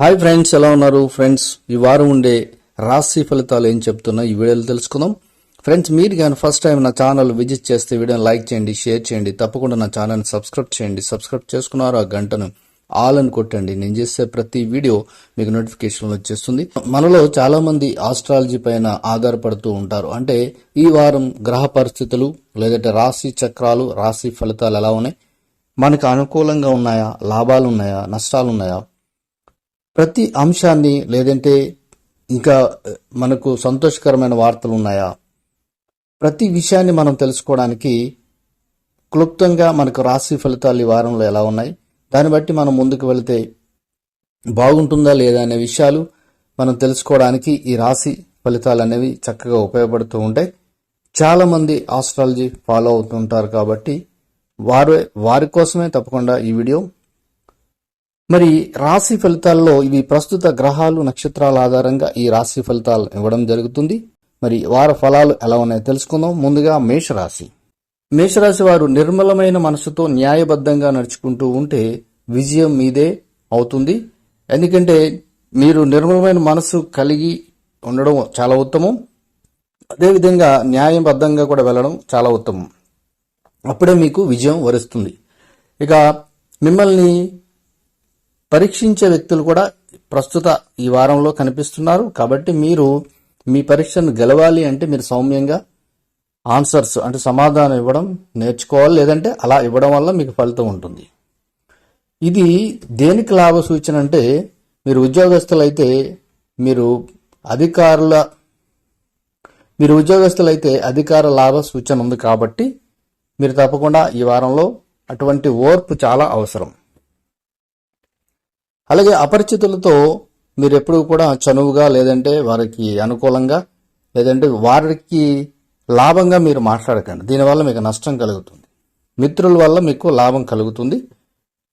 Hi friends ఎలా ఉన్నారు? Friends ఈ వారం ఉండే రాశి ఫలితాలు ఏం చెప్తున్నా ఈ వీడియోలో తెలుసుకుందాం. ఫ్రెండ్స్ మీరు కానీ ఫస్ట్ టైం నా ఛానల్ విజిట్ చేస్తే వీడియోని లైక్ చేయండి షేర్ చేయండి తప్పకుండా నా ఛానల్ని సబ్స్క్రైబ్ చేయండి. సబ్స్క్రైబ్ చేసుకున్నారు ఆ గంటను? ఆల్ అని కొట్టండి. నేను చేసే ప్రతి వీడియో మీకు నోటిఫికేషన్ వచ్చేస్తుంది. మనలో చాలా మంది ఆస్ట్రాలజీ పైన ఆధారపడుతూ ఉంటారు. అంటే ఈ వారం గ్రహ పరిస్థితులు లేదంటే రాశి చక్రాలు రాశి ఫలితాలు ఎలా ఉన్నాయి? మనకు అనుకూలంగా ఉన్నాయా? లాభాలు ఉన్నాయా? నష్టాలు ఉన్నాయా? ప్రతి అంశాన్ని లేదంటే ఇంకా మనకు సంతోషకరమైన వార్తలు ఉన్నాయా? ప్రతి విషయాన్ని మనం తెలుసుకోవడానికి క్లుప్తంగా మనకు రాశి ఫలితాలు ఈ వారంలో ఎలా ఉన్నాయి? దాన్ని బట్టి మనం ముందుకు వెళితే బాగుంటుందా లేదా అనే విషయాలు మనం తెలుసుకోవడానికి ఈ రాశి ఫలితాలు అనేవి చక్కగా ఉపయోగపడుతూ ఉంటాయి. చాలామంది ఆస్ట్రాలజీ ఫాలో అవుతుంటారు కాబట్టి వారు వారి కోసమే తప్పకుండా ఈ వీడియో. మరి రాశి ఫలితాల్లో ఇవి ప్రస్తుత గ్రహాలు నక్షత్రాల ఆధారంగా ఈ రాశి ఫలితాలు ఇవ్వడం జరుగుతుంది. మరి వార ఫలాలు ఎలా ఉన్నాయో తెలుసుకుందాం. ముందుగా మేషరాశి. మేషరాశి వారు నిర్మలమైన మనసుతో న్యాయబద్ధంగా నడుచుకుంటూ ఉంటే విజయం మీదే అవుతుంది. ఎందుకంటే మీరు నిర్మలమైన మనసు కలిగి ఉండడం చాలా ఉత్తమం. అదేవిధంగా న్యాయబద్ధంగా కూడా వెళ్ళడం చాలా ఉత్తమం. అప్పుడే మీకు విజయం వరిస్తుంది. ఇక మిమ్మల్ని పరీక్షించే వ్యక్తులు కూడా ప్రస్తుత ఈ వారంలో కనిపిస్తున్నారు. కాబట్టి మీరు మీ పరీక్షను గెలవాలి అంటే మీరు సౌమ్యంగా ఆన్సర్స్ అంటే సమాధానం ఇవ్వడం నేర్చుకోవాలి. లేదంటే అలా ఇవ్వడం వల్ల మీకు ఫలితం ఉంటుంది. ఇది దేనికి లాభ సూచన అంటే మీరు ఉద్యోగస్తులైతే మీరు అధికారుల మీరు ఉద్యోగస్తులైతే అధికార లాభ సూచన ఉంది కాబట్టి మీరు తప్పకుండా ఈ వారంలో అటువంటి ఓర్పు చాలా అవసరం. అలాగే అపరిచితులతో మీరు ఎప్పుడూ కూడా చనువుగా లేదంటే వారికి అనుకూలంగా లేదంటే వారికి లాభంగా మీరు మాట్లాడకండి. దీనివల్ల మీకు నష్టం కలుగుతుంది. మిత్రుల వల్ల మీకు లాభం కలుగుతుంది.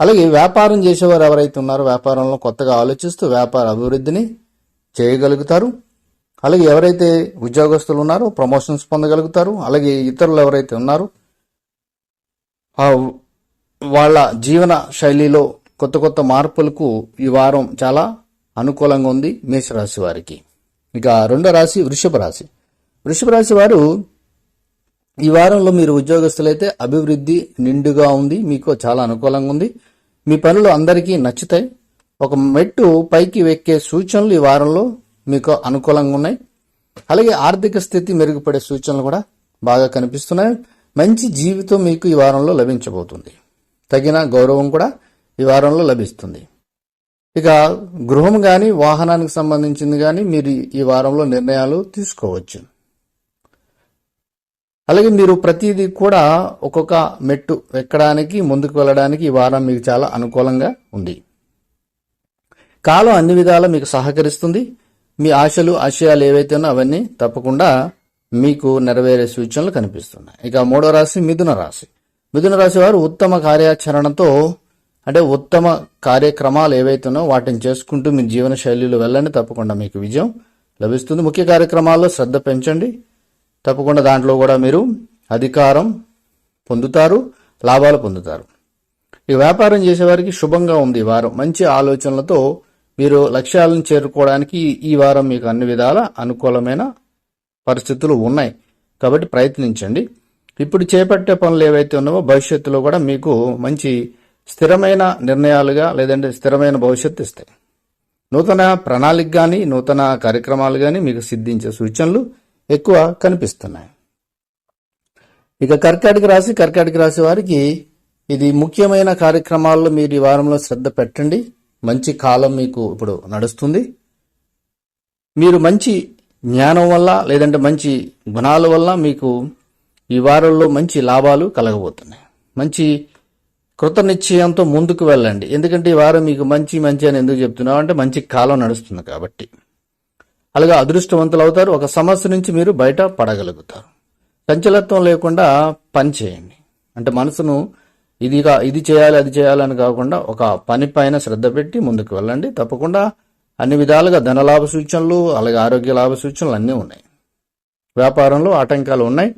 అలాగే వ్యాపారం చేసేవారు ఎవరైతే ఉన్నారో వ్యాపారంలో కొత్తగా ఆలోచిస్తూ వ్యాపార అభివృద్ధిని చేయగలుగుతారు. అలాగే ఎవరైతే ఉద్యోగస్తులు ఉన్నారో ప్రమోషన్స్ పొందగలుగుతారు. అలాగే ఇతరులు ఎవరైతే ఉన్నారో వాళ్ళ జీవన శైలిలో కొత్త కొత్త మార్పులకు ఈ వారం చాలా అనుకూలంగా ఉంది మేషరాశి వారికి. ఇక రెండో రాశి వృషభ రాశి. వృషభ రాశి వారు ఈ వారంలో మీరు ఉద్యోగస్తులైతే అభివృద్ధి నిండుగా ఉంది మీకు చాలా అనుకూలంగా ఉంది. మీ పనులు అందరికీ నచ్చుతాయి. ఒక మెట్టు పైకి ఎక్కే సూచనలు ఈ వారంలో మీకు అనుకూలంగా ఉన్నాయి. అలాగే ఆర్థిక స్థితి మెరుగుపడే సూచనలు కూడా బాగా కనిపిస్తున్నాయి. మంచి జీవితం మీకు ఈ వారంలో లభించబోతుంది. తగిన గౌరవం కూడా ఈ వారంలో లభిస్తుంది. ఇక గృహం కానీ వాహనానికి సంబంధించింది కానీ మీరు ఈ వారంలో నిర్ణయాలు తీసుకోవచ్చు. అలాగే మీరు ప్రతిదీ కూడా ఒక్కొక్క మెట్టు ఎక్కడానికి ముందుకు వెళ్ళడానికి ఈ వారం మీకు చాలా అనుకూలంగా ఉంది. కాలం అన్ని విధాలా మీకు సహకరిస్తుంది. మీ ఆశలు ఆశయాలు ఏవైతే ఉన్నా అవన్నీ తప్పకుండా మీకు నెరవేరే సూచనలు కనిపిస్తున్నాయి. ఇక మూడో రాశి మిథున రాశి. మిథున రాశి వారు ఉత్తమ కార్యాచరణతో అంటే ఉత్తమ కార్యక్రమాలు ఏవైతున్నాయో వాటిని చేసుకుంటూ మీ జీవన శైలిలో వెళ్ళండి. తప్పకుండా మీకు విజయం లభిస్తుంది. ముఖ్య కార్యక్రమాల్లో శ్రద్ధ పెంచండి. తప్పకుండా దాంట్లో కూడా మీరు అధికారం పొందుతారు లాభాలు పొందుతారు. ఈ వ్యాపారం చేసేవారికి శుభంగా ఉంది ఈ వారం. మంచి ఆలోచనలతో మీరు లక్ష్యాలను చేరుకోవడానికి ఈ వారం మీకు అన్ని విధాల అనుకూలమైన పరిస్థితులు ఉన్నాయి. కాబట్టి ప్రయత్నించండి. ఇప్పుడు చేపట్టే పనులు ఏవైతే ఉన్నావో భవిష్యత్తులో కూడా మీకు మంచి స్థిరమైన నిర్ణయాలుగా లేదంటే స్థిరమైన భవిష్యత్తు ఇస్తాయి. నూతన ప్రణాళిక కానీ నూతన కార్యక్రమాలు కానీ మీకు సిద్ధించే సూచనలు ఎక్కువ కనిపిస్తున్నాయి. ఇక కర్కాటక రాశి కర్కాటక రాశి వారికి ఇది ముఖ్యమైన కార్యక్రమాల్లో మీరు ఈ వారంలో శ్రద్ధ పెట్టండి. మంచి కాలం మీకు ఇప్పుడు నడుస్తుంది. మీరు మంచి జ్ఞానం వల్ల లేదంటే మంచి గుణాల వల్ల మీకు ఈ వారంలో మంచి లాభాలు కలగబోతున్నాయి. మంచి కృత నిశ్చయంతో ముందుకు వెళ్ళండి. ఎందుకంటే ఈ వారం మీకు మంచి మంచి అని ఎందుకు చెప్తున్నావు అంటే మంచి కాలం నడుస్తుంది కాబట్టి. అలాగే అదృష్టవంతులు అవుతారు ఒక సమస్య నుంచి మీరు బయట పడగలుగుతారు. చంచలత్వం లేకుండా పని చేయండి. అంటే మనసును ఇదిగా ఇది చేయాలి అది చేయాలని కాకుండా ఒక పని పైన శ్రద్ధ పెట్టి ముందుకు వెళ్ళండి. తప్పకుండా అన్ని విధాలుగా ధనలాభ సూచనలు అలాగే ఆరోగ్య లాభ సూచనలు అన్నీ ఉన్నాయి. వ్యాపారంలో ఆటంకాలు ఉన్నాయి.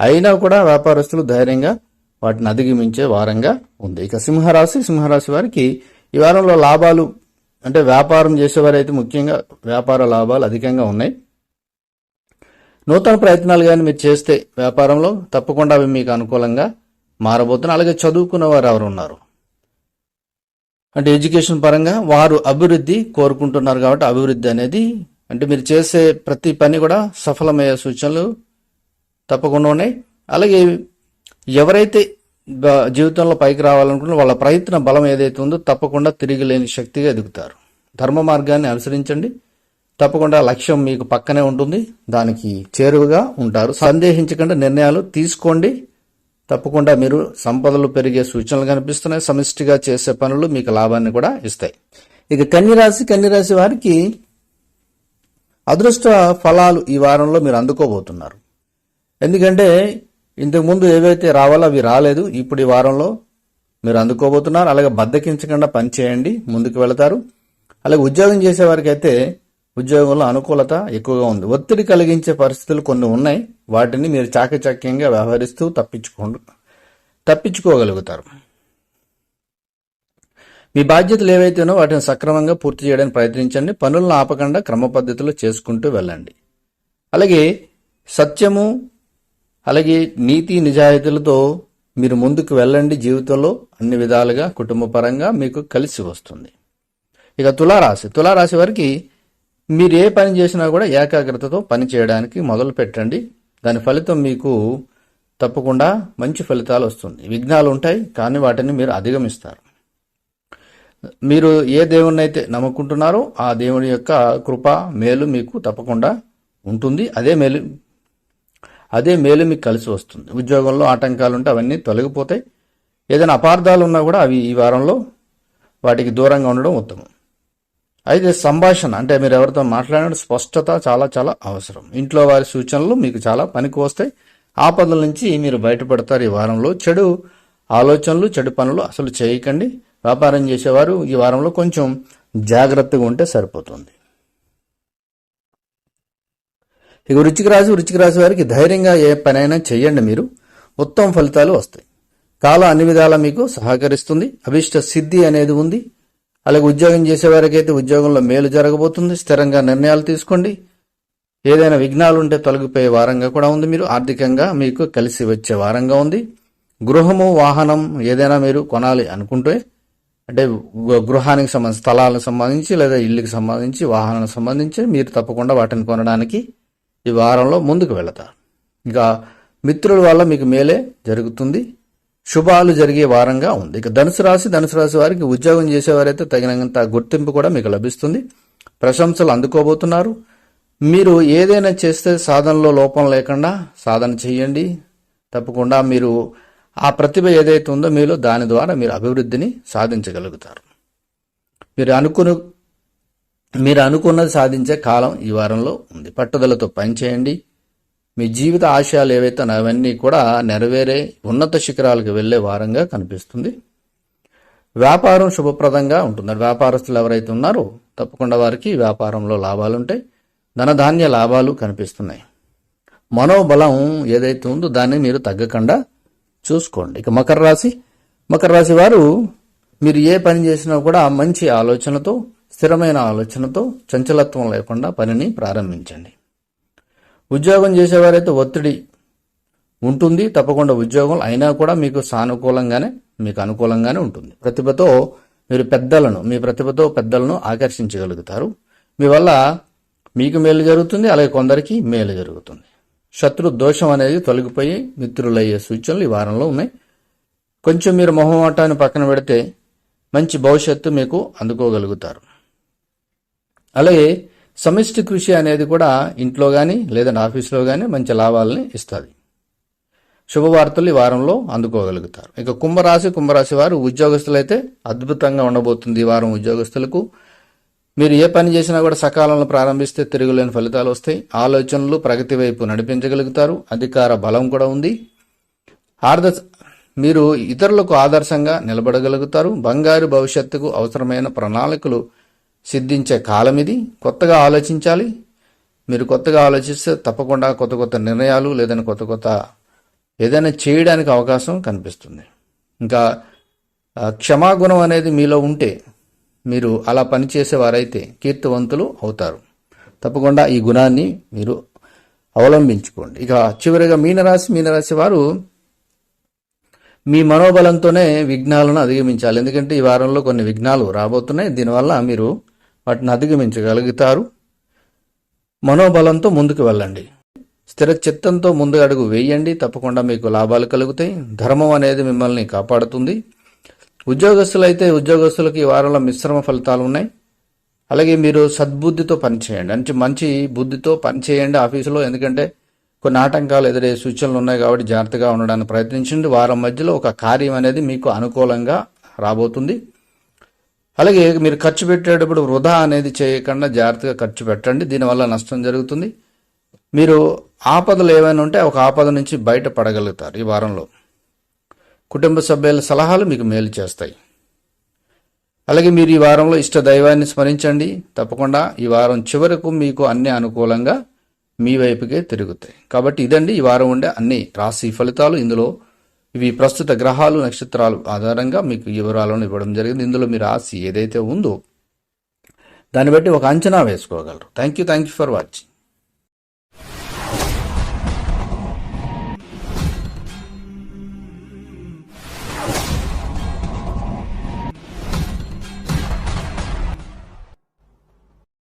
అయినా కూడా వ్యాపారస్తులు ధైర్యంగా వాటిని అధిగమించే వారంగా ఉంది. ఇక సింహరాశి సింహరాశి వారికి ఈ వారంలో లాభాలు అంటే వ్యాపారం చేసేవారైతే ముఖ్యంగా వ్యాపార లాభాలు అధికంగా ఉన్నాయి. నూతన ప్రయత్నాలు కానీ మీరు చేస్తే వ్యాపారంలో తప్పకుండా అవి మీకు అనుకూలంగా మారబోతున్నాయి అలాగే చదువుకున్న వారు ఎవరు ఉన్నారు అంటే ఎడ్యుకేషన్ పరంగా వారు అభివృద్ధి కోరుకుంటున్నారు కాబట్టి అభివృద్ధి అనేది అంటే మీరు చేసే ప్రతి పని కూడా సఫలమయ్యే సూచనలు తప్పకుండా ఉన్నాయి. అలాగే ఎవరైతే జీవితంలో పైకి రావాలనుకున్న వాళ్ళ ప్రయత్న బలం ఏదైతే ఉందో తప్పకుండా తిరిగి లేని శక్తిగా ఎదుగుతారు. ధర్మ మార్గాన్ని అనుసరించండి. తప్పకుండా లక్ష్యం మీకు పక్కనే ఉంటుంది. దానికి చేరువగా ఉంటారు. సందేహించకుండా నిర్ణయాలు తీసుకోండి. తప్పకుండా మీరు సంపదలు పెరిగే సూచనలు కనిపిస్తున్నాయి. సమిష్టిగా చేసే పనులు మీకు లాభాన్ని కూడా ఇస్తాయి. ఇక కన్యరాశి కన్యరాశి వారికి అదృష్ట ఫలాలు ఈ వారంలో మీరు అందుకోబోతున్నారు. ఎందుకంటే ఇంతకుముందు ఏవైతే రావాలో అవి రాలేదు ఇప్పుడు ఈ వారంలో మీరు అందుకోబోతున్నారు. అలాగే బద్దకించకుండా పని చేయండి ముందుకు వెళతారు. అలాగే ఉద్యోగం చేసే వారికి అయితే ఉద్యోగంలో అనుకూలత ఎక్కువగా ఉంది. ఒత్తిడి కలిగించే పరిస్థితులు కొన్ని ఉన్నాయి. వాటిని మీరు చాకచక్యంగా వ్యవహరిస్తూ తప్పించుకో తప్పించుకోగలుగుతారు. మీ బాధ్యతలు ఏవైతేనో వాటిని సక్రమంగా పూర్తి చేయడానికి ప్రయత్నించండి. పనులను ఆపకుండా క్రమ పద్ధతిలో చేసుకుంటూ వెళ్ళండి. అలాగే సత్యము అలాగే నీతి నిజాయితీలతో మీరు ముందుకు వెళ్ళండి జీవితంలో అన్ని విధాలుగా కుటుంబ పరంగా మీకు కలిసి వస్తుంది. ఇక తులారాశి. తులారాశి వారికి మీరు ఏ పని చేసినా కూడా ఏకాగ్రతతో పని చేయడానికి మొదలు పెట్టండి. దాని ఫలితం మీకు తప్పకుండా మంచి ఫలితాలు వస్తుంది. విఘ్నాలు ఉంటాయి కానీ వాటిని మీరు అధిగమిస్తారు. మీరు ఏ దేవుణ్ణి అయితే నమ్ముకుంటున్నారో ఆ దేవుని యొక్క కృప మేలు మీకు తప్పకుండా ఉంటుంది. అదే మేలు అదే మేలు మీకు కలిసి వస్తుంది. ఉద్యోగంలో ఆటంకాలు ఉంటే అవన్నీ తొలగిపోతాయి. ఏదైనా అపార్థాలు ఉన్నా కూడా అవి ఈ వారంలో వాటికి దూరంగా ఉండడం ఉత్తమం. అయితే సంభాషణ అంటే మీరు ఎవరితో మాట్లాడిన స్పష్టత చాలా చాలా అవసరం. ఇంట్లో వారి సూచనలు మీకు చాలా పనికి వస్తాయి. ఆపదల నుంచి మీరు బయటపడతారు ఈ వారంలో. చెడు ఆలోచనలు చెడు పనులు అసలు చేయకండి. వ్యాపారం చేసేవారు ఈ వారంలో కొంచెం జాగ్రత్తగా ఉంటే సరిపోతుంది. ఇక వృచ్చిక రాశి వృచ్చిక రాశి వారికి ధైర్యంగా ఏ పనైనా చేయండి మీరు. ఉత్తమ ఫలితాలు వస్తాయి. కాలం అన్ని విధాలా మీకు సహకరిస్తుంది. అభిష్ట సిద్ధి అనేది ఉంది. అలాగే ఉద్యోగం చేసేవారికైతే ఉద్యోగంలో మేలు జరగబోతుంది. స్థిరంగా నిర్ణయాలు తీసుకోండి. ఏదైనా విఘ్నాలు ఉంటే తొలగిపోయే వారంగా కూడా ఉంది మీరు. ఆర్థికంగా మీకు కలిసి వచ్చే వారంగా ఉంది. గృహము వాహనం ఏదైనా మీరు కొనాలి అనుకుంటే అంటే గృహానికి సంబంధించి స్థలాలకు సంబంధించి లేదా ఇల్లుకి సంబంధించి వాహనానికి సంబంధించి మీరు తప్పకుండా వాటిని కొనడానికి ఈ వారంలో ముందుకు వెళతారు. ఇక మిత్రుల వల్ల మీకు మేలే జరుగుతుంది. శుభాలు జరిగే వారంగా ఉంది. ఇక ధనుసు రాశి ధనుసు రాశి వారికి ఉద్యోగం చేసేవారైతే తగినంత గుర్తింపు కూడా మీకు లభిస్తుంది. ప్రశంసలు అందుకోబోతున్నారు. మీరు ఏదైనా చేస్తే సాధనలో లోపం లేకుండా సాధన చేయండి. తప్పకుండా మీరు ఆ ప్రతిభ ఏదైతే ఉందో మీలో దాని ద్వారా మీరు అభివృద్ధిని సాధించగలుగుతారు. మీరు అనుకుని మీరు అనుకున్నది సాధించే కాలం ఈ వారంలో ఉంది. పట్టుదలతో పనిచేయండి. మీ జీవిత ఆశయాలు ఏవైతే అవన్నీ కూడా నెరవేరే ఉన్నత శిఖరాలకు వెళ్ళే వారంగా కనిపిస్తుంది. వ్యాపారం శుభప్రదంగా ఉంటుంది వ్యాపారస్తులు ఎవరైతే ఉన్నారో తప్పకుండా వారికి వ్యాపారంలో లాభాలు ఉంటాయి. ధనధాన్య లాభాలు కనిపిస్తున్నాయి. మనోబలం ఏదైతే ఉందో దాన్ని మీరు తగ్గకుండా చూసుకోండి. ఇక మకర రాశి. మకర రాశి వారు మీరు ఏ పని చేసినా కూడా మంచి ఆలోచనతో స్థిరమైన ఆలోచనతో చంచలత్వం లేకుండా పనిని ప్రారంభించండి. ఉద్యోగం చేసేవారైతే ఒత్తిడి ఉంటుంది. తప్పకుండా ఉద్యోగం అయినా కూడా మీకు సానుకూలంగానే మీకు అనుకూలంగానే ఉంటుంది. ప్రతిభతో మీరు పెద్దలను మీ ప్రతిభతో పెద్దలను ఆకర్షించగలుగుతారు. మీ వల్ల మీకు మేలు జరుగుతుంది అలాగే కొందరికి మేలు జరుగుతుంది. శత్రు దోషం అనేది తొలగిపోయి మిత్రులయ్యే సూచనలు ఈ వారంలో ఉన్నాయి. కొంచెం మీరు మొహమాటాన్ని పక్కన పెడితే మంచి భవిష్యత్తు మీకు అందుకోగలుగుతారు. అలాగే సమిష్టి కృషి అనేది కూడా ఇంట్లో కానీ లేదంటే ఆఫీస్లో కానీ మంచి లాభాలని ఇస్తుంది. శుభవార్తలు ఈ వారంలో అందుకోగలుగుతారు. ఇక కుంభరాశి కుంభరాశి వారు ఉద్యోగస్తులైతే అద్భుతంగా ఉండబోతుంది ఈ వారం ఉద్యోగస్తులకు. మీరు ఏ పని చేసినా కూడా సకాలంలో ప్రారంభిస్తే తిరుగులేని ఫలితాలు వస్తాయి. ఆలోచనలు ప్రగతి వైపు నడిపించగలుగుతారు. అధికార బలం కూడా ఉంది. ఆర్ద మీరు ఇతరులకు ఆదర్శంగా నిలబడగలుగుతారు. బంగారు భవిష్యత్తుకు అవసరమైన ప్రణాళికలు సిద్ధించే కాలం ఇది కొత్తగా ఆలోచించాలి. మీరు కొత్తగా ఆలోచిస్తే తప్పకుండా కొత్త కొత్త నిర్ణయాలు లేదని కొత్త కొత్త ఏదైనా చేయడానికి అవకాశం కనిపిస్తుంది. ఇంకా క్షమాగుణం అనేది మీలో ఉంటే మీరు అలా పనిచేసేవారైతే కీర్తివంతులు అవుతారు. తప్పకుండా ఈ గుణాన్ని మీరు అవలంబించుకోండి. ఇక చివరిగా మీనరాశి మీనరాశి వారు మీ మనోబలంతోనే విఘ్నాలను అధిగమించాలి. ఎందుకంటే ఈ వారంలో కొన్ని విఘ్నాలు రాబోతున్నాయి. దీనివల్ల మీరు వాటిని అధిగమించగలుగుతారు. మనోబలంతో ముందుకు వెళ్ళండి. స్థిర చిత్తంతో ముందు అడుగు వేయండి. తప్పకుండా మీకు లాభాలు కలుగుతాయి. ధర్మం అనేది మిమ్మల్ని కాపాడుతుంది. ఉద్యోగస్తులైతే ఉద్యోగస్తులకు ఈ వారంలో మిశ్రమ ఫలితాలు ఉన్నాయి. అలాగే మీరు సద్బుద్ధితో పనిచేయండి. అంటే మంచి బుద్ధితో పనిచేయండి ఆఫీసులో. ఎందుకంటే కొన్ని ఆటంకాలు ఎదురే సూచనలు ఉన్నాయి కాబట్టి జాగ్రత్తగా ఉండడానికి ప్రయత్నించండి. వారం మధ్యలో ఒక కార్యం అనేది మీకు అనుకూలంగా రాబోతుంది. అలాగే మీరు ఖర్చు పెట్టేటప్పుడు వృధా అనేది చేయకుండా జాగ్రత్తగా ఖర్చు పెట్టండి. దీనివల్ల నష్టం జరుగుతుంది. మీరు ఆపదలు ఏమైనా ఉంటే ఒక ఆపద నుంచి బయటపడగలుగుతారు ఈ వారంలో. కుటుంబ సభ్యుల సలహాలు మీకు మేలు చేస్తాయి. అలాగే మీరు ఈ వారంలో ఇష్ట దైవాన్ని స్మరించండి. తప్పకుండా ఈ వారం చివరకు మీకు అన్ని అనుకూలంగా మీ వైపుకే తిరుగుతాయి. కాబట్టి ఇదండి ఈ వారం ఉండే అన్ని రాశి ఫలితాలు. ఇందులో ఇవి ప్రస్తుత గ్రహాలు నక్షత్రాలు ఆధారంగా మీకు వివరాలను ఇవ్వడం జరిగింది. ఇందులో మీ రాశి ఏదైతే ఉందో దాన్ని బట్టి ఒక అంచనా వేసుకోగలరు. Thank you thank you for watching